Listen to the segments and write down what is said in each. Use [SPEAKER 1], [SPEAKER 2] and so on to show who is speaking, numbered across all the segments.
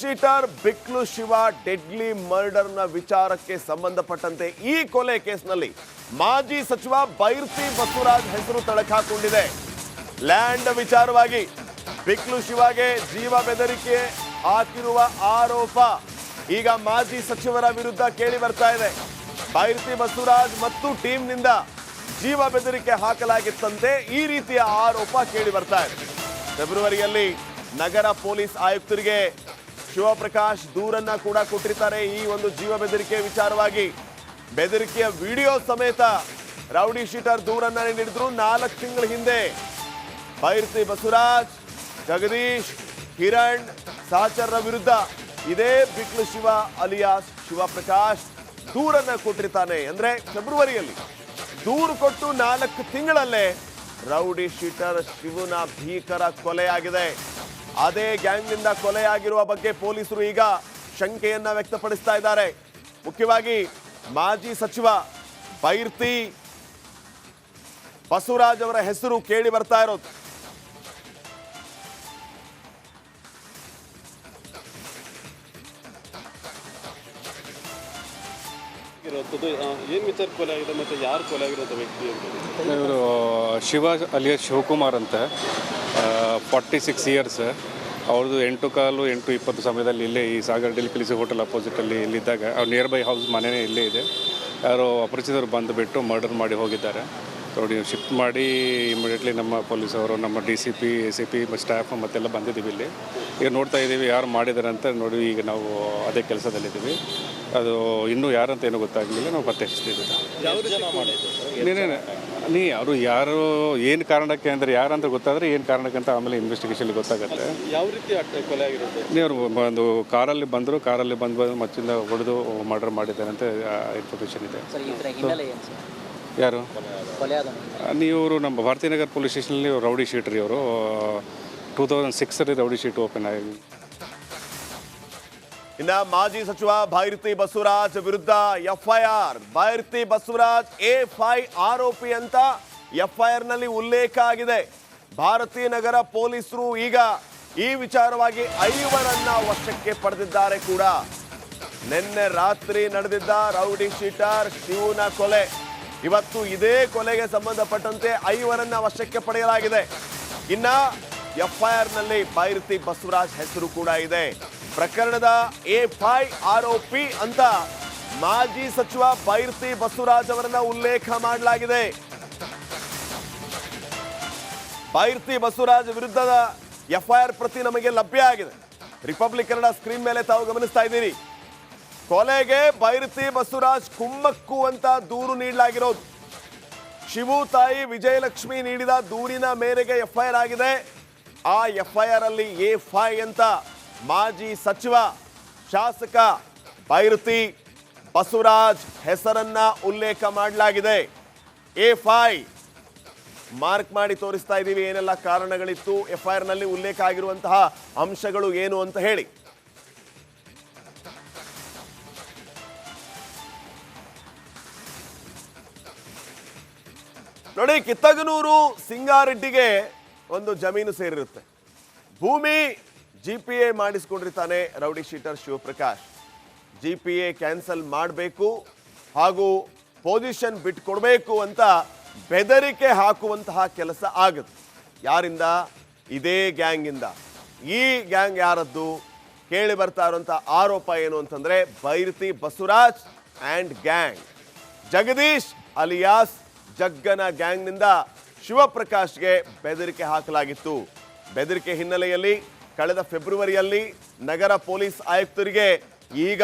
[SPEAKER 1] Sheeter Biklu Shiva, deadly ಮರ್ಡರ್ನ ವಿಚಾರಕ್ಕೆ ಸಂಬಂಧಪಟ್ಟಂತೆ ಈ ಕೊಲೆ ಕೇಸ್ನಲ್ಲಿ ಮಾಜಿ ಸಚಿವ ಬೈರ್ತಿ ಬಸವರಾಜ್ ಹೆಸರು ತಳಕಾಕೊಂಡಿದೆ. ಲ್ಯಾಂಡ್ ವಿಚಾರವಾಗಿ ಬಿಕ್ಲು ಶಿವಗೆ ಜೀವ ಬೆದರಿಕೆ ಹಾಕಿರುವ ಆರೋಪ ಈಗ ಮಾಜಿ ಸಚಿವರ ವಿರುದ್ಧ ಕೇಳಿ ಬರ್ತಾ ಇದೆ. ಬೈರ್ತಿ ಬಸವರಾಜ್ ಮತ್ತು ಟೀಮ್ನಿಂದ ಜೀವ ಬೆದರಿಕೆ ಹಾಕಲಾಗಿತ್ತಂತೆ ಈ ರೀತಿಯ ಆರೋಪ ಕೇಳಿ ಬರ್ತಾ ಇದೆ. ಫೆಬ್ರವರಿಯಲ್ಲಿ ನಗರ ಪೊಲೀಸ್ ಆಯುಕ್ತರಿಗೆ ಶಿವಪ್ರಕಾಶ್ ದೂರನ್ನ ಕೂಡ ಕೊಟ್ಟಿರ್ತಾರೆ ಈ ಒಂದು ಜೀವ ಬೆದರಿಕೆ ವಿಚಾರವಾಗಿ. ಬೆದರಿಕೆಯ ವಿಡಿಯೋ ಸಮೇತ ರೌಡಿ ಶೀಟರ್ ದೂರನ್ನ ನೀಡಿದ್ರು. ನಾಲ್ಕು ತಿಂಗಳ ಹಿಂದೆ ಬೈರ್ತಿ ಬಸವರಾಜ್, ಜಗದೀಶ್, ಕಿರಣ್ ಸಹಚರರ ವಿರುದ್ಧ ಇದೇ ಬಿಕ್ಲು ಶಿವ ಅಲಿಯಾಸ್ ಶಿವಪ್ರಕಾಶ್ ದೂರನ್ನ ಕೊಟ್ಟಿರ್ತಾನೆ. ಅಂದ್ರೆ ಫೆಬ್ರವರಿಯಲ್ಲಿ ದೂರು ಕೊಟ್ಟು ನಾಲ್ಕು ತಿಂಗಳಲ್ಲೇ ರೌಡಿ ಶೀಟರ್ ಶಿವನ ಭೀಕರ ಕೊಲೆಯಾಗಿದೆ. ಅದೇ ಗ್ಯಾಂಗ್ನಿಂದ ಕೊಲೆಯಾಗಿರುವ ಬಗ್ಗೆ ಪೊಲೀಸರು ಈಗ ಶಂಕೆಯನ್ನ ವ್ಯಕ್ತಪಡಿಸ್ತಾ ಇದ್ದಾರೆ. ಮುಖ್ಯವಾಗಿ ಮಾಜಿ ಸಚಿವ ಬೈರ್ತಿ ಬಸವರಾಜ್ ಅವರ ಹೆಸರು ಕೇಳಿ ಬರ್ತಾ ಇರೋದು.
[SPEAKER 2] ಏನು ವಿಚಾರ ಕೊಲೆ ಆಗಿದೆ ಮತ್ತು ಯಾರು ಕೊಲೆ ಆಗಿರೋಂಥ ವ್ಯಕ್ತಿ ಅಂತ?
[SPEAKER 3] ಇವರು ಶಿವ ಅಲಿಯ ಶಿವಕುಮಾರ್ ಅಂತ. ಫಾರ್ಟಿ ಸಿಕ್ಸ್ ಇಯರ್ಸ್ ಅವ್ರದ್ದು ಎಂಟು ಕಾಲು ಎಂಟು ಇಪ್ಪತ್ತು ಸಮಯದಲ್ಲಿ ಇಲ್ಲೇ ಈ ಸಾಗರ್ ಡೆಲಿಕಲಿಸಿ ಹೋಟೆಲ್ ಅಪೋಸಿಟಲ್ಲಿ ಇಲ್ಲಿದ್ದಾಗ ಅವ್ರು ನಿಯರ್ ಬೈ ಹೌಸ್ ಮನೆಯೇ ಇಲ್ಲೇ ಇದೆ. ಯಾರು ಅಪರಿಚಿತರು ಬಂದುಬಿಟ್ಟು ಮರ್ಡರ್ ಮಾಡಿ ಹೋಗಿದ್ದಾರೆ. ನೋಡಿ ಶಿಫ್ಟ್ ಮಾಡಿ ಇಮಿಡಿಯೇಟ್ಲಿ ನಮ್ಮ ಪೊಲೀಸ್ ಅವರು ನಮ್ಮ D C P A C P staff ಮತ್ತೆಲ್ಲ ಬಂದಿದ್ದೀವಿ ಇಲ್ಲಿ. ಈಗ ನೋಡ್ತಾ ಇದ್ದೀವಿ ಯಾರು ಮಾಡಿದ್ದಾರೆ ಅಂತ ನೋಡಿ ಈಗ ನಾವು ಅದೇ ಕೆಲಸದಲ್ಲಿದ್ದೀವಿ. ಅದು ಇನ್ನೂ ಯಾರಂತ ಏನೂ ಗೊತ್ತಾಗಲಿಲ್ಲ ನಾವು ಪತ್ತೆ ಹಚ್ತಿದ್ದೀವಿ. ನೀ ಅವರು ಯಾರು ಏನು ಕಾರಣಕ್ಕೆ ಅಂದರೆ ಯಾರಂತ ಗೊತ್ತಾದರೆ ಏನು ಕಾರಣಕ್ಕೆ ಅಂತ ಆಮೇಲೆ ಇನ್ವೆಸ್ಟಿಗೇಷನ್ ಗೊತ್ತಾಗುತ್ತೆ.
[SPEAKER 2] ಯಾವ ರೀತಿ ಆಗ್ತದೆ ಕೊಲೆ ಆಗಿರುತ್ತೆ?
[SPEAKER 3] ನೀವು ಒಂದು ಕಾರಲ್ಲಿ ಬಂದರು ಕಾರಲ್ಲಿ ಬಂದು ಬಂದು ಮಚ್ಚಿಂದ ಹೊಡೆದು ಮರ್ಡರ್ ಮಾಡಿದ್ದಾರೆ ಅಂತ ಇನ್ಫಾರ್ಮೇಷನ್ ಇದೆ.
[SPEAKER 4] ಸರ್ ಇದರ ಹಿನ್ನೆಲೆ ಏನು ಸರ್?
[SPEAKER 3] ಯಾರು?
[SPEAKER 4] ನೀವರು
[SPEAKER 3] ನೀವು ನಮ್ಮ ಭಾರತೀನಗರ್ ಪೊಲೀಸ್ ಸ್ಟೇಷನಲ್ಲಿ ರೌಡಿ ಶೀಟ್ ರೀ ಅವರು ಟೂ ತೌಸಂಡ್ ಸಿಕ್ಸಲ್ಲಿ ರೌಡಿ ಶೀಟ್ ಓಪನ್ ಆಗಿ
[SPEAKER 1] ಇನ್ನ ಮಾಜಿ ಸಚಿವ ಭೈರತಿ ಬಸವರಾಜ್ ವಿರುದ್ಧ FIR. Byrathi Basavaraj A five ಆರೋಪಿ ಅಂತ ಎಫ್ಐಆರ್ನಲ್ಲಿ ಉಲ್ಲೇಖ ಆಗಿದೆ. ಭಾರತೀ ನಗರ ಪೊಲೀಸರು ಈಗ ಈ ವಿಚಾರವಾಗಿ ಐವರನ್ನ ವಶಕ್ಕೆ ಪಡೆದಿದ್ದಾರೆ ಕೂಡ. ನಿನ್ನೆ ರಾತ್ರಿ ನಡೆದಿದ್ದ ರೌಡಿ ಶೀಟರ್ ಶಿವನ ಕೊಲೆ. ಇವತ್ತು ಇದೇ ಕೊಲೆಗೆ ಸಂಬಂಧಪಟ್ಟಂತೆ ಐವರನ್ನ ವಶಕ್ಕೆ ಪಡೆಯಲಾಗಿದೆ. ಇನ್ನ ಎಫ್ಐಆರ್ನಲ್ಲಿ ಭೈರತಿ ಬಸವರಾಜ್ ಹೆಸರು ಕೂಡ ಇದೆ. ಪ್ರಕರಣದ ಎ ಫೈ ಆರೋಪಿ ಅಂತ ಮಾಜಿ ಸಚಿವ ಬೈರ್ತಿ ಬಸವರಾಜ್ ಅವರನ್ನ ಉಲ್ಲೇಖ ಮಾಡಲಾಗಿದೆ. ಬೈರ್ತಿ ಬಸವರಾಜ್ ವಿರುದ್ಧದ ಎಫ್ಐಆರ್ ಪ್ರತಿ ನಮಗೆ ಲಭ್ಯ ಆಗಿದೆ. ರಿಪಬ್ಲಿಕ್ ಕನ್ನಡ ಸ್ಕ್ರೀನ್ ಮೇಲೆ ತಾವು ಗಮನಿಸ್ತಾ ಇದ್ದೀರಿ. ಕೊಲೆಗೆ ಬೈರತಿ ಬಸವರಾಜ್ ಕುಮ್ಮಕ್ಕು ಅಂತ ದೂರು ನೀಡಲಾಗಿರೋದು. ಶಿವು ತಾಯಿ ವಿಜಯಲಕ್ಷ್ಮಿ ನೀಡಿದ ದೂರಿನ ಮೇರೆಗೆ ಎಫ್ಐಆರ್ ಆಗಿದೆ. ಆ ಎಫ್ಐಆರ್ ಅಲ್ಲಿ ಎ ಫೈ ಅಂತ ಮಾಜಿ ಸಚಿವ, ಶಾಸಕ ಬೈರತಿ ಬಸವರಾಜ್ ಹೆಸರನ್ನ ಉಲ್ಲೇಖ ಮಾಡಲಾಗಿದೆ. ಎ ಫೈ ಮಾರ್ಕ್ ಮಾಡಿ ತೋರಿಸ್ತಾ ಇದ್ದೀವಿ, ಏನೆಲ್ಲ ಕಾರಣಗಳಿತ್ತು ಎಫ್ಐಆರ್ನಲ್ಲಿ ಉಲ್ಲೇಖ ಆಗಿರುವಂತಹ ಅಂಶಗಳು ಏನು ಅಂತ ಹೇಳಿ. ನೋಡಿ, ಕಿತ್ತಗನೂರು ಸಿಂಗಾರೆಡ್ಡಿಗೆ ಒಂದು ಜಮೀನು ಸೇರಿರುತ್ತೆ. ಭೂಮಿ G P A ಮಾಡಿಸ್ಕೊಂಡಿರ್ತಾನೆ rowdy sheeter Shivaprakash. G P A cancel ಮಾಡಬೇಕು ಹಾಗೂ ಪೊಸಿಷನ್ ಬಿಟ್ಕೊಡ್ಬೇಕು ಅಂತ ಬೆದರಿಕೆ ಹಾಕುವಂತಹ ಕೆಲಸ ಆಗುತ್ತೆ ಯಾರಿಂದ? ಇದೇ ಗ್ಯಾಂಗಿಂದ. ಈ ಗ್ಯಾಂಗ್ ಯಾರದ್ದು? ಕೇಳಿ ಬರ್ತಾ ಇರುವಂಥ ಆರೋಪ ಏನು ಅಂತಂದರೆ Byrathi Basavaraj and gang. Jagadish alias ಜಗ್ಗನ ಗ್ಯಾಂಗ್ನಿಂದ ಶಿವಪ್ರಕಾಶ್ಗೆ ಬೆದರಿಕೆ ಹಾಕಲಾಗಿತ್ತು. ಬೆದರಿಕೆ ಹಿನ್ನೆಲೆಯಲ್ಲಿ ಕಳೆದ ಫೆಬ್ರವರಿಯಲ್ಲಿ ನಗರ ಪೊಲೀಸ್ ಆಯುಕ್ತರಿಗೆ ಈಗ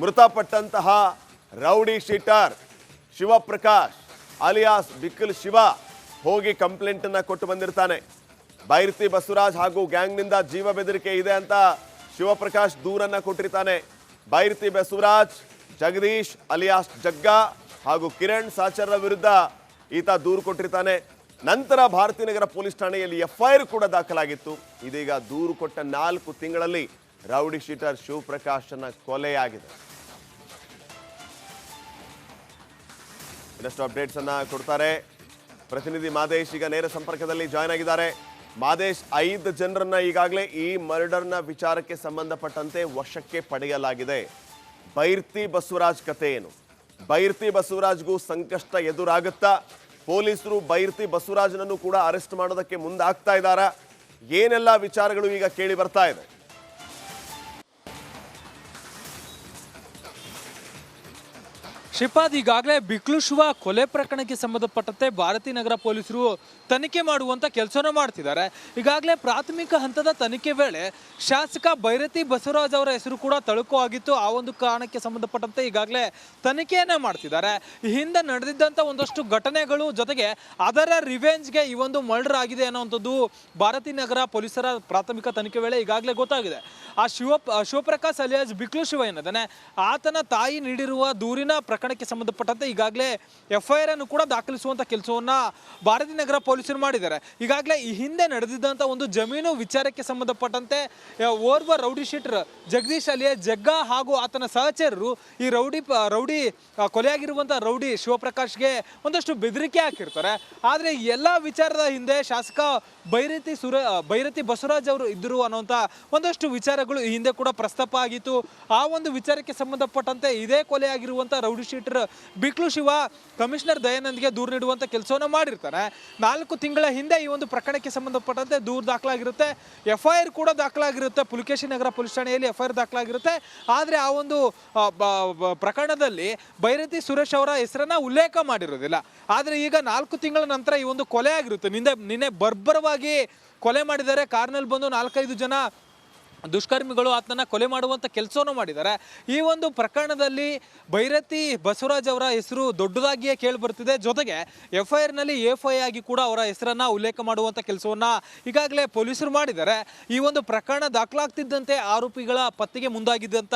[SPEAKER 1] ಮೃತಪಟ್ಟಂತಹ rowdy sheeter Shivaprakash alias Bikkal Shiva ಹೋಗಿ ಕಂಪ್ಲೇಂಟ್ ಅನ್ನ ಕೊಟ್ಟು ಬಂದಿರ್ತಾನೆ. ಬೈರ್ತಿ ಬಸವರಾಜ್ ಹಾಗೂ ಗ್ಯಾಂಗ್ನಿಂದ ಜೀವ ಬೆದರಿಕೆ ಇದೆ ಅಂತ ಶಿವಪ್ರಕಾಶ್ ದೂರನ್ನ ಕೊಟ್ಟಿರ್ತಾನೆ. ಬೈರ್ತಿ ಬಸವರಾಜ್, ಜಗದೀಶ್, ಅಲಿಯಾಸ್ ಜಗ್ಗ ಹಾಗೂ ಕಿರಣ್ ಸಾಚರ್ರ ವಿರುದ್ಧ ಈತ ದೂರು ಕೊಟ್ಟಿರ್ತಾನೆ. ನಂತರ ಭಾರತೀನಗರ ಪೊಲೀಸ್ ಠಾಣೆಯಲ್ಲಿ ಎಫ್ಐಆರ್ ಕೂಡ ದಾಖಲಾಗಿತ್ತು. ಇದೀಗ ದೂರು ಕೊಟ್ಟ ನಾಲ್ಕು ತಿಂಗಳಲ್ಲಿ ರೌಡಿ ಶೀಟರ್ ಶಿವಪ್ರಕಾಶನ ಕೊಲೆಯಾಗಿದೆ. ಇನ್ನಷ್ಟು ಅಪ್ಡೇಟ್ಸ್ ಅನ್ನ ಕೊಡ್ತಾರೆ. ಪ್ರತಿನಿಧಿ ಮಾದೇಶ್ ಈಗ ನೇರ ಸಂಪರ್ಕದಲ್ಲಿ ಜಾಯ್ನ್ ಆಗಿದ್ದಾರೆ. ಮಾದೇಶ್ ಐದು ಜನರನ್ನ ಈಗಾಗಲೇ ಈ ಮರ್ಡರ್ನ ವಿಚಾರಕ್ಕೆ ಸಂಬಂಧಪಟ್ಟಂತೆ ವಶಕ್ಕೆ ಪಡೆಯಲಾಗಿದೆ. ಬೈರ್ತಿ ಬಸವರಾಜ್ ಕತೆ ಏನು? ಬೈರ್ತಿ ಬಸವರಾಜ್ಗೂ ಸಂಕಷ್ಟ ಎದುರಾಗುತ್ತಾ? ಪೊಲೀಸರು ಬೈರ್ತಿ ಬಸವರಾಜನನ್ನು ಕೂಡ ಅರೆಸ್ಟ್ ಮಾಡೋದಕ್ಕೆ ಮುಂದಾಗ್ತಾ ಇದ್ದಾರೆ. ಏನೆಲ್ಲ ವಿಚಾರಗಳು ಈಗ ಕೇಳಿ ಬರ್ತಾ ಇದೆ?
[SPEAKER 5] ಶ್ರೀಪಾದ್ ಈಗಾಗಲೇ ಬಿಕ್ಲು ಶಿವ ಕೊಲೆ ಪ್ರಕರಣಕ್ಕೆ ಸಂಬಂಧಪಟ್ಟಂತೆ ಭಾರತೀ ನಗರ ಪೊಲೀಸರು ತನಿಖೆ ಮಾಡುವಂತ ಕೆಲಸನ ಮಾಡ್ತಿದ್ದಾರೆ. ಈಗಾಗಲೇ ಪ್ರಾಥಮಿಕ ಹಂತದ ತನಿಖೆ ವೇಳೆ ಶಾಸಕ ಭೈರತಿ ಬಸವರಾಜ್ ಅವರ ಹೆಸರು ಕೂಡ ತಳುಕು ಆಗಿತ್ತು. ಆ ಒಂದು ಕಾರಣಕ್ಕೆ ಸಂಬಂಧಪಟ್ಟಂತೆ ಈಗಾಗಲೇ ತನಿಖೆಯನ್ನ ಮಾಡ್ತಿದ್ದಾರೆ. ಹಿಂದೆ ನಡೆದಿದ್ದಂಥ ಒಂದಷ್ಟು ಘಟನೆಗಳು ಜೊತೆಗೆ ಅದರ ರಿವೆಂಜ್ಗೆ ಈ ಒಂದು ಮರ್ಡರ್ ಆಗಿದೆ ಅನ್ನೋವಂಥದ್ದು ಭಾರತೀ ನಗರ ಪೊಲೀಸರ ಪ್ರಾಥಮಿಕ ತನಿಖೆ ವೇಳೆ ಈಗಾಗಲೇ ಗೊತ್ತಾಗಿದೆ. ಆ ಶಿವ ಶಿವಪ್ರಕಾಶ್ ಅಲಿಯಾಜ್ ಬಿಕ್ಲು ಶಿವ ಏನದಾನೆ ಆತನ ತಾಯಿ ನೀಡಿರುವ ದೂರಿನ ಪ್ರಕರಣಕ್ಕೆ ಸಂಬಂಧಪಟ್ಟಂತೆ ಈಗಾಗಲೇ ಎಫ್ಐಆರ್ ಅನ್ನು ಕೂಡ ದಾಖಲಿಸುವಂತ ಕೆಲಸವನ್ನ ಭಾರತಿ ನಗರ ಪೊಲೀಸರು ಮಾಡಿದ್ದಾರೆ. ಈಗಾಗಲೇ ಈ ಹಿಂದೆ ನಡೆದಿದ್ದಂಥ ಒಂದು ಜಮೀನು ವಿಚಾರಕ್ಕೆ ಸಂಬಂಧಪಟ್ಟಂತೆ ಓರ್ವ ರೌಡಿ ಶೀಟರ್ ಜಗದೀಶ್ ಅಲಿಯ ಜಗ್ಗ ಹಾಗೂ ಆತನ ಸಹಚರರು ಈ ರೌಡಿ ರೌಡಿ ಕೊಲೆಯಾಗಿರುವಂತಹ ರೌಡಿ ಶಿವಪ್ರಕಾಶ್ಗೆ ಒಂದಷ್ಟು ಬೆದರಿಕೆ ಹಾಕಿರ್ತಾರೆ. ಆದರೆ ಎಲ್ಲ ವಿಚಾರದ ಹಿಂದೆ ಶಾಸಕ ಬೈರತಿ ಸುರ, ಬೈರತಿ ಬಸವರಾಜ್ ಅವರು ಇದ್ದರು ಅನ್ನುವಂಥ ಒಂದಷ್ಟು ವಿಚಾರಗಳು ಈ ಹಿಂದೆ ಕೂಡ ಪ್ರಸ್ತಾಪ ಆಗಿತ್ತು. ಆ ಒಂದು ವಿಚಾರಕ್ಕೆ ಸಂಬಂಧಪಟ್ಟಂತೆ ಇದೇ ಕೊಲೆಯಾಗಿರುವಂಥ rowdy sheeter Biklu Shiva, commissioner ದಯಾನಂದ್ಗೆ ದೂರು ನೀಡುವಂಥ ಕೆಲಸವನ್ನು ಮಾಡಿರ್ತಾರೆ ನಾಲ್ಕು ತಿಂಗಳ ಹಿಂದೆ ಈ ಒಂದು ಪ್ರಕರಣಕ್ಕೆ ಸಂಬಂಧಪಟ್ಟಂತೆ ದೂರು ದಾಖಲಾಗಿರುತ್ತೆ. ಎಫ್ ಐ ಆರ್ ಕೂಡ ದಾಖಲಾಗಿರುತ್ತೆ. ಪುಲಿಕೇಶಿ ನಗರ ಪೊಲೀಸ್ ಠಾಣೆಯಲ್ಲಿ ಎಫ್ ಐ ಆರ್ ದಾಖಲಾಗಿರುತ್ತೆ. ಆದರೆ ಆ ಒಂದು ಪ್ರಕರಣದಲ್ಲಿ ಬೈರತಿ ಸುರೇಶ್ ಅವರ ಹೆಸರನ್ನ ಉಲ್ಲೇಖ ಮಾಡಿರೋದಿಲ್ಲ. ಆದರೆ ಈಗ ನಾಲ್ಕು ತಿಂಗಳ ನಂತರ ಈ ಒಂದು ಕೊಲೆ ಆಗಿರುತ್ತೆ. ನಿನ್ನೆ ನಿನ್ನೆ ಬರ್ಬರವಾಗಿ ಕೊಲೆ ಮಾಡಿದ್ದಾರೆ. ಕಾರ್ನಲ್ಲಿ ಬಂದು ನಾಲ್ಕೈದು ಜನ ದುಷ್ಕರ್ಮಿಗಳು ಆತನ ಕೊಲೆ ಮಾಡುವಂಥ ಕೆಲಸವನ್ನು ಮಾಡಿದ್ದಾರೆ. ಈ ಒಂದು ಪ್ರಕರಣದಲ್ಲಿ ಭೈರತಿ ಬಸವರಾಜ್ ಅವರ ಹೆಸರು ದೊಡ್ಡದಾಗಿಯೇ ಕೇಳಿ ಬರ್ತಿದೆ ಜೊತೆಗೆ ಎಫ್ ಐ ಆರ್ನಲ್ಲಿ ಎಫ್ ಐ ಆಗಿ ಕೂಡ ಅವರ ಹೆಸರನ್ನ ಉಲ್ಲೇಖ ಮಾಡುವಂಥ ಕೆಲಸವನ್ನ ಈಗಾಗಲೇ ಪೊಲೀಸರು ಮಾಡಿದ್ದಾರೆ. ಈ ಒಂದು ಪ್ರಕರಣ ದಾಖಲಾಗ್ತಿದ್ದಂತೆ ಆರೋಪಿಗಳ ಪತ್ತೆಗೆ ಮುಂದಾಗಿದ್ದಂಥ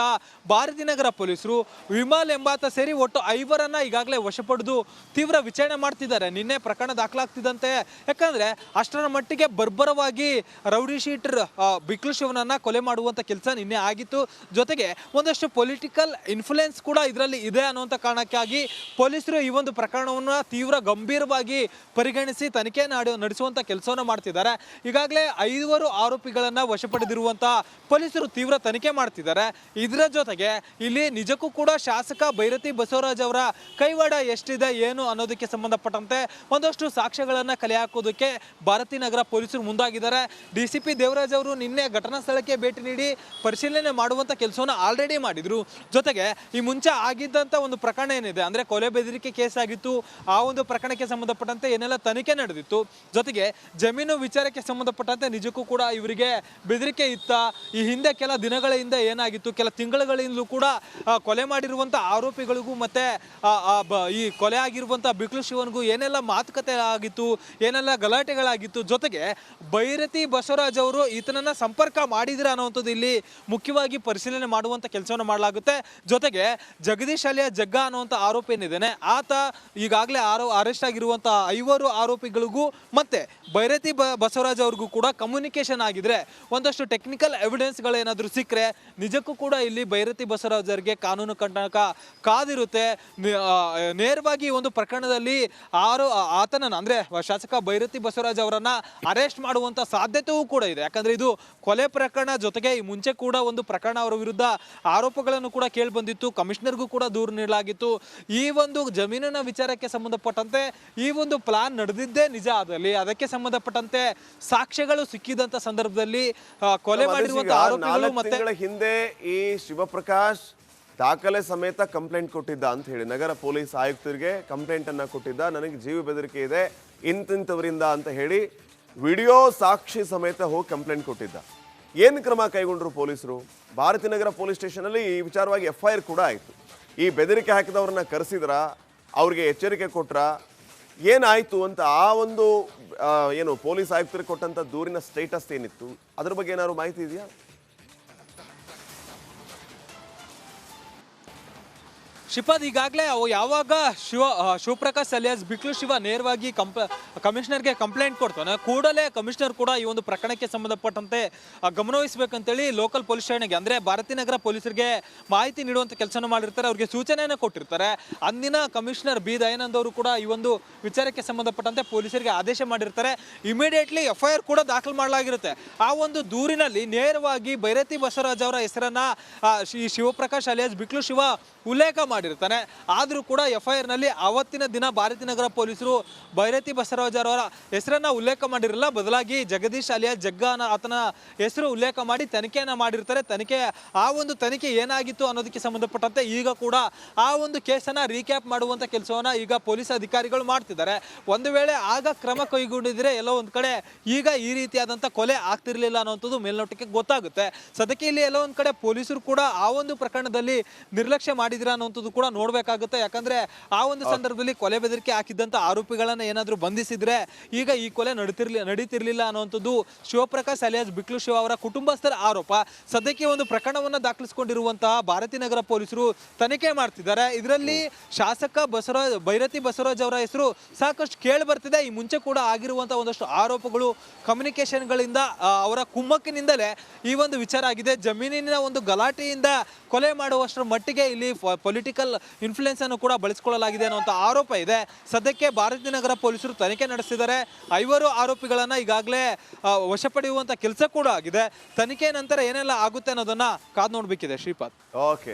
[SPEAKER 5] ಭಾರತಿನಗರ ನಗರ ಪೊಲೀಸರು ವಿಮಲ್ ಎಂಬಾತ ಸೇರಿ ಒಟ್ಟು ಐವರನ್ನ ಈಗಾಗಲೇ ವಶಪಡೆದು ತೀವ್ರ ವಿಚಾರಣೆ ಮಾಡ್ತಿದ್ದಾರೆ. ನಿನ್ನೆ ಪ್ರಕರಣ ದಾಖಲಾಗ್ತಿದ್ದಂತೆ. ಯಾಕಂದರೆ ಅಷ್ಟರ ಮಟ್ಟಿಗೆ ಬರ್ಬರವಾಗಿ ರೌಡಿ ಶೀಟರ್ ಬಿಕ್ಲು ಶಿವನನ್ನ ಕೊಲೆ ಮಾಡುವಂತ ಕೆಲಸ ನಿನ್ನೆ ಆಗಿತ್ತು. ಜೊತೆಗೆ ಒಂದಷ್ಟು ಪೊಲಿಟಿಕಲ್ ಇನ್ಫ್ಲುಯೆನ್ಸ್ ಕೂಡ ಇದರಲ್ಲಿ ಇದೆ ಅನ್ನುವಂಥ ಕಾರಣಕ್ಕಾಗಿ ಪೊಲೀಸರು ಈ ಒಂದು ಪ್ರಕರಣವನ್ನು ತೀವ್ರ ಗಂಭೀರವಾಗಿ ಪರಿಗಣಿಸಿ ತನಿಖೆ ನಾಡು ನಡೆಸುವಂಥ ಕೆಲಸವನ್ನು ಮಾಡ್ತಿದ್ದಾರೆ. ಈಗಾಗಲೇ ಐವರು ಆರೋಪಿಗಳನ್ನು ವಶಪಡೆದಿರುವಂಥ ಪೊಲೀಸರು ತೀವ್ರ ತನಿಖೆ ಮಾಡ್ತಿದ್ದಾರೆ. ಇದರ ಜೊತೆಗೆ ಇಲ್ಲಿ ನಿಜಕ್ಕೂ ಕೂಡ ಶಾಸಕ ಭೈರತಿ ಬಸವರಾಜ್ ಅವರ ಕೈವಾಡ ಎಷ್ಟಿದೆ, ಏನು ಅನ್ನೋದಕ್ಕೆ ಸಂಬಂಧಪಟ್ಟಂತೆ ಒಂದಷ್ಟು ಸಾಕ್ಷ್ಯಗಳನ್ನು ಕಲೆ ಹಾಕೋದಕ್ಕೆ ಭಾರತಿ ನಗರ ಪೊಲೀಸರು ಮುಂದಾಗಿದ್ದಾರೆ. ಡಿ ಸಿ ಪಿ ದೇವರಾಜ್ ಅವರು ನಿನ್ನೆ ಘಟನಾ ಸ್ಥಳಕ್ಕೆ ಭೇಟಿ ನೀಡಿ ಪರಿಶೀಲನೆ ಮಾಡುವಂತ ಕೆಲಸವನ್ನು ಆಲ್ರೆಡಿ ಮಾಡಿದ್ರು. ಜೊತೆಗೆ ಈ ಮುಂಚೆ ಆಗಿದ್ದಂತ ಒಂದು ಪ್ರಕರಣ ಏನಿದೆ ಅಂದ್ರೆ ಕೊಲೆ ಬೆದರಿಕೆ ಕೇಸ್ ಆಗಿತ್ತು. ಆ ಒಂದು ಪ್ರಕರಣಕ್ಕೆ ಸಂಬಂಧಪಟ್ಟಂತೆ ಏನೆಲ್ಲ ತನಿಖೆ ನಡೆದಿತ್ತು. ಜೊತೆಗೆ ಜಮೀನು ವಿಚಾರಕ್ಕೆ ಸಂಬಂಧಪಟ್ಟಂತೆ ನಿಜಕ್ಕೂ ಕೂಡ ಇವರಿಗೆ ಬೆದರಿಕೆ ಇತ್ತ. ಈ ಹಿಂದೆ ಕೆಲ ದಿನಗಳ ಹಿಂದೆ ಏನಾಗಿತ್ತು, ಕೆಲ ತಿಂಗಳುಗಳಿಂದಲೂ ಕೂಡ ಕೊಲೆ ಮಾಡಿರುವಂತ ಆರೋಪಿಗಳಿಗೂ ಮತ್ತೆ ಈ ಕೊಲೆ ಆಗಿರುವಂತ ಬಿಕ್ಲು ಶಿವನ್ಗೂ ಏನೆಲ್ಲ ಮಾತುಕತೆ ಆಗಿತ್ತು, ಏನೆಲ್ಲ ಗಲಾಟೆಗಳಾಗಿತ್ತು. ಜೊತೆಗೆ ಭೈರತಿ ಬಸವರಾಜ್ ಅವರು ಈತನನ್ನ ಸಂಪರ್ಕ ಮಾಡಿದ್ರ ಅನ್ನುವಂಥದ್ದು ಇಲ್ಲಿ ಮುಖ್ಯವಾಗಿ ಪರಿಶೀಲನೆ ಮಾಡುವಂಥ ಕೆಲಸವನ್ನು ಮಾಡಲಾಗುತ್ತೆ. ಜೊತೆಗೆ ಜಗದೀಶ್ ಅಲಿಯ ಜಗ್ಗ ಅನ್ನುವಂಥ ಆರೋಪಿ ಏನಿದ್ದಾನೆ, ಆತ ಈಗಾಗಲೇ ಆರೋ ಅರೆಸ್ಟ್ ಆಗಿರುವಂಥ ಐವರು ಆರೋಪಿಗಳಿಗೂ ಮತ್ತೆ ಬೈರತಿ ಬ, ಬಸವರಾಜ್ ಅವ್ರಿಗೂ ಕೂಡ ಕಮ್ಯುನಿಕೇಷನ್ ಆಗಿದ್ರೆ ಒಂದಷ್ಟು ಟೆಕ್ನಿಕಲ್ ಎವಿಡೆನ್ಸ್ಗಳೇನಾದರೂ ಸಿಕ್ಕರೆ ನಿಜಕ್ಕೂ ಕೂಡ ಇಲ್ಲಿ ಬೈರತಿ ಬಸವರಾಜ್ ಕಾನೂನು ಕಂಟಕ ಕಾದಿರುತ್ತೆ. ನೇರವಾಗಿ ಒಂದು ಪ್ರಕರಣದಲ್ಲಿ ಆರು ಆತನನ್ನು ಅಂದರೆ ಶಾಸಕ ಬೈರತಿ ಬಸವರಾಜ್ ಅವರನ್ನು ಅರೆಸ್ಟ್ ಮಾಡುವಂತ ಸಾಧ್ಯತೆಯೂ ಕೂಡ ಇದೆ. ಯಾಕಂದ್ರೆ ಇದು ಕೊಲೆ ಪ್ರಕರಣ ಜೊತೆಗೆ ಈ ಮುಂಚೆ ಕೂಡ ಒಂದು ಪ್ರಕರಣ ಅವರ ವಿರುದ್ಧ ಆರೋಪಗಳನ್ನು ಕೂಡ ಕೇಳಿ ಬಂದಿತ್ತು. ಕಮಿಷನರ್ಗೂ ಕೂಡ ದೂರು ನೀಡಲಾಗಿತ್ತು. ಈ ಒಂದು ಜಮೀನಿನ ವಿಚಾರಕ್ಕೆ ಸಂಬಂಧಪಟ್ಟಂತೆ ಈ ಒಂದು ಪ್ಲಾನ್ ನಡೆದಿದ್ದೇ ನಿಜ ಅದರಲ್ಲಿ ಅದಕ್ಕೆ ಸಂಬಂಧಪಟ್ಟಂತೆ ಸಾಕ್ಷ್ಯಗಳು ಸಿಕ್ಕಿದಂತ ಸಂದರ್ಭದಲ್ಲಿ ಕೊಲೆ ಮಾಡಿರುವಂತಹ ಆರೋಪಿಗಳು ಮತ್ತೆ
[SPEAKER 1] ಹಿಂದೆ ಈ ಶಿವಪ್ರಕಾಶ್ ದಾಖಲೆ ಸಮೇತ ಕಂಪ್ಲೇಂಟ್ ಕೊಟ್ಟಿದ್ದ ಅಂತ ಹೇಳಿ. ನಗರ ಪೊಲೀಸ್ ಆಯುಕ್ತರಿಗೆ ಕಂಪ್ಲೇಂಟ್ ಅನ್ನ ಕೊಟ್ಟಿದ್ದ. ನನಗೆ ಜೀವ ಬೆದರಿಕೆ ಇದೆ ಇಂತಿಂತವರಿಂದ ಅಂತ ಹೇಳಿ ವಿಡಿಯೋ ಸಾಕ್ಷಿ ಸಮೇತ ಹೋಗಿ ಕಂಪ್ಲೇಂಟ್ ಕೊಟ್ಟಿದ್ದ. ಏನು ಕ್ರಮ ಕೈಗೊಂಡರು ಪೊಲೀಸರು? ಭಾರತಿನಗರ ಪೊಲೀಸ್ ಸ್ಟೇಷನಲ್ಲಿ ಈ ವಿಚಾರವಾಗಿ ಎಫ್ ಐ ಆರ್ ಕೂಡ ಆಯಿತು. ಈ ಬೆದರಿಕೆ ಹಾಕಿದವ್ರನ್ನ ಕರೆಸಿದ್ರ? ಅವ್ರಿಗೆ ಎಚ್ಚರಿಕೆ ಕೊಟ್ರ? ಏನಾಯಿತು ಅಂತ ಆ ಒಂದು ಏನು ಪೊಲೀಸ್ ಆಯುಕ್ತರಿಗೆ ಕೊಟ್ಟಂಥ ದೂರಿನ ಸ್ಟೇಟಸ್ ಏನಿತ್ತು? ಅದ್ರ ಬಗ್ಗೆ ಏನಾದ್ರು ಮಾಹಿತಿ ಇದೆಯಾ?
[SPEAKER 5] ಶಿಪಾದ್ ಈಗಾಗಲೇ ಅವು ಯಾವಾಗ ಶಿವ ಶಿವಪ್ರಕಾಶ್ ಅಲಿಯಾಸ್ ಬಿಕ್ಲು ಶಿವ ನೇರವಾಗಿ ಕಂಪ, ಕಮಿಷನರ್ಗೆ ಕಂಪ್ಲೇಂಟ್ ಕೊಡ್ತಾನೆ ಕೂಡಲೇ ಕಮಿಷನರ್ ಕೂಡ ಈ ಒಂದು ಪ್ರಕರಣಕ್ಕೆ ಸಂಬಂಧಪಟ್ಟಂತೆ ಗಮನವಹಿಸಬೇಕಂತೇಳಿ ಲೋಕಲ್ ಪೊಲೀಸ್ ಠಾಣೆಗೆ, ಅಂದರೆ ಭಾರತೀನಗರ ಪೊಲೀಸರಿಗೆ ಮಾಹಿತಿ ನೀಡುವಂಥ ಕೆಲಸನ ಮಾಡಿರ್ತಾರೆ, ಅವರಿಗೆ ಸೂಚನೆಯನ್ನು ಕೊಟ್ಟಿರ್ತಾರೆ. ಅಂದಿನ ಕಮಿಷನರ್ ಬಿ. ದಯಾನಂದ್ ಅವರು ಕೂಡ ಈ ಒಂದು ವಿಚಾರಕ್ಕೆ ಸಂಬಂಧಪಟ್ಟಂತೆ ಪೊಲೀಸರಿಗೆ ಆದೇಶ ಮಾಡಿರ್ತಾರೆ. ಇಮಿಡಿಯೇಟ್ಲಿ ಎಫ್ ಐ ಆರ್ ಕೂಡ ದಾಖಲು ಮಾಡಲಾಗಿರುತ್ತೆ. ಆ ಒಂದು ದೂರಿನಲ್ಲಿ ನೇರವಾಗಿ ಬೈರತಿ ಬಸವರಾಜ್ ಅವರ ಹೆಸರನ್ನು ಈ ಶಿವಪ್ರಕಾಶ್ ಅಲಿಯಾಸ್ ಬಿಕ್ಲು ಶಿವ ಉಲ್ಲೇಖ ಮಾಡಿರ್ತಾನೆ. ಆದರೂ ಕೂಡ ಎಫ್ ಐ ಆರ್ನಲ್ಲಿ ಅವತ್ತಿನ ದಿನ ಭಾರತಿನಗರ ನಗರ ಪೊಲೀಸರು ಭೈರತಿ ಬಸವರಾಜ್ ಅವರ ಹೆಸರನ್ನ ಉಲ್ಲೇಖ ಮಾಡಿರಲಿಲ್ಲ ಬದಲಾಗಿ ಜಗದೀಶ್ ಅಲಿಯಾ ಜಗ್ಗ ಆತನ ಹೆಸರು ಉಲ್ಲೇಖ ಮಾಡಿ ತನಿಖೆಯನ್ನ ಮಾಡಿರ್ತಾರೆ. ತನಿಖೆ, ಆ ಒಂದು ತನಿಖೆ ಏನಾಗಿತ್ತು ಅನ್ನೋದಕ್ಕೆ ಸಂಬಂಧಪಟ್ಟಂತೆ ಈಗ ಕೂಡ ಆ ಒಂದು ಕೇಸನ್ನ ರೀಕ್ಯಾಪ್ ಮಾಡುವಂತ ಕೆಲಸವನ್ನ ಈಗ ಪೊಲೀಸ್ ಅಧಿಕಾರಿಗಳು ಮಾಡ್ತಿದ್ದಾರೆ. ಒಂದು ವೇಳೆ ಆಗ ಕ್ರಮ ಕೈಗೊಂಡಿದ್ರೆ ಎಲ್ಲೋ ಒಂದು ಕಡೆ ಈಗ ಈ ರೀತಿಯಾದಂಥ ಕೊಲೆ ಆಗ್ತಿರ್ಲಿಲ್ಲ ಅನ್ನೋಂಥದ್ದು ಮೇಲ್ನೋಟಕ್ಕೆ ಗೊತ್ತಾಗುತ್ತೆ. ಸದ್ಯಕ್ಕೆ ಇಲ್ಲಿ ಎಲ್ಲೋ ಒಂದು ಕಡೆ ಪೊಲೀಸರು ಕೂಡ ಆ ಒಂದು ಪ್ರಕರಣದಲ್ಲಿ ನಿರ್ಲಕ್ಷ್ಯ ಮಾಡಿದಿರ ಅನ್ನೋಂಥದ್ದು ಕೂಡ ನೋಡ್ಬೇಕಾಗುತ್ತೆ. ಯಾಕಂದ್ರೆ ಆ ಒಂದು ಸಂದರ್ಭದಲ್ಲಿ ಕೊಲೆ ಬೆದರಿಕೆ ಹಾಕಿದ್ದಂಥ ಆರೋಪಿಗಳನ್ನ ಏನಾದರೂ ಬಂಧಿಸಿದ್ರೆ ಈಗ ಈ ಕೊಲೆ ನಡೀತಿರ್ಲಿ ನಡೀತಿರ್ಲಿಲ್ಲ ಅನ್ನುವಂಥದ್ದು ಶಿವಪ್ರಕಾಶ್ ಅಲಿಯಾಸ್ ಬಿಕ್ಲು ಶಿವ ಅವರ ಕುಟುಂಬಸ್ಥರ ಆರೋಪ. ಸದ್ಯಕ್ಕೆ ಒಂದು ಪ್ರಕರಣವನ್ನ ದಾಖಲಿಸಿಕೊಂಡಿರುವಂತಹ ಭಾರತೀನಗರ ಪೊಲೀಸರು ತನಿಖೆ ಮಾಡ್ತಿದ್ದಾರೆ. ಇದರಲ್ಲಿ ಶಾಸಕ ಬಸವರಾಜ್ ಭೈರತಿ ಬಸವರಾಜ್ ಅವರ ಹೆಸರು ಸಾಕಷ್ಟು ಕೇಳಿ ಬರ್ತಿದೆ. ಈ ಮುಂಚೆ ಕೂಡ ಆಗಿರುವಂತಹ ಒಂದಷ್ಟು ಆರೋಪಗಳು ಕಮ್ಯುನಿಕೇಶನ್ಗಳಿಂದ ಅವರ ಕುಮ್ಮಕ್ಕಿನಿಂದಲೇ ಈ ಒಂದು ವಿಚಾರ ಆಗಿದೆ. ಜಮೀನಿನ ಒಂದು ಗಲಾಟೆಯಿಂದ ಕೊಲೆ ಮಾಡುವಷ್ಟರ ಮಟ್ಟಿಗೆ ಇಲ್ಲಿ ಪೊಲಿಟಿಕಲ್ ಇನ್ಫ್ಲುಯೆನ್ಸ್ ಅನ್ನು ಕೂಡ ಬಳಸಿಕೊಳ್ಳಲಾಗಿದೆ ಅನ್ನುವಂಥ ಆರೋಪ ಇದೆ. ಸದ್ಯಕ್ಕೆ ಭಾರತೀಯ ನಗರ ಪೊಲೀಸರು ತನಿಖೆ ನಡೆಸಿದ್ದಾರೆ. ಐವರು ಆರೋಪಿಗಳನ್ನ ಈಗಾಗಲೇ ಆ, ಕೆಲಸ ಕೂಡ ಆಗಿದೆ. ತನಿಖೆ ನಂತರ ಏನೆಲ್ಲ ಆಗುತ್ತೆ ಅನ್ನೋದನ್ನ ಕಾದು ನೋಡಬೇಕಿದೆ ಶ್ರೀಪಾದ್.
[SPEAKER 1] ಓಕೆ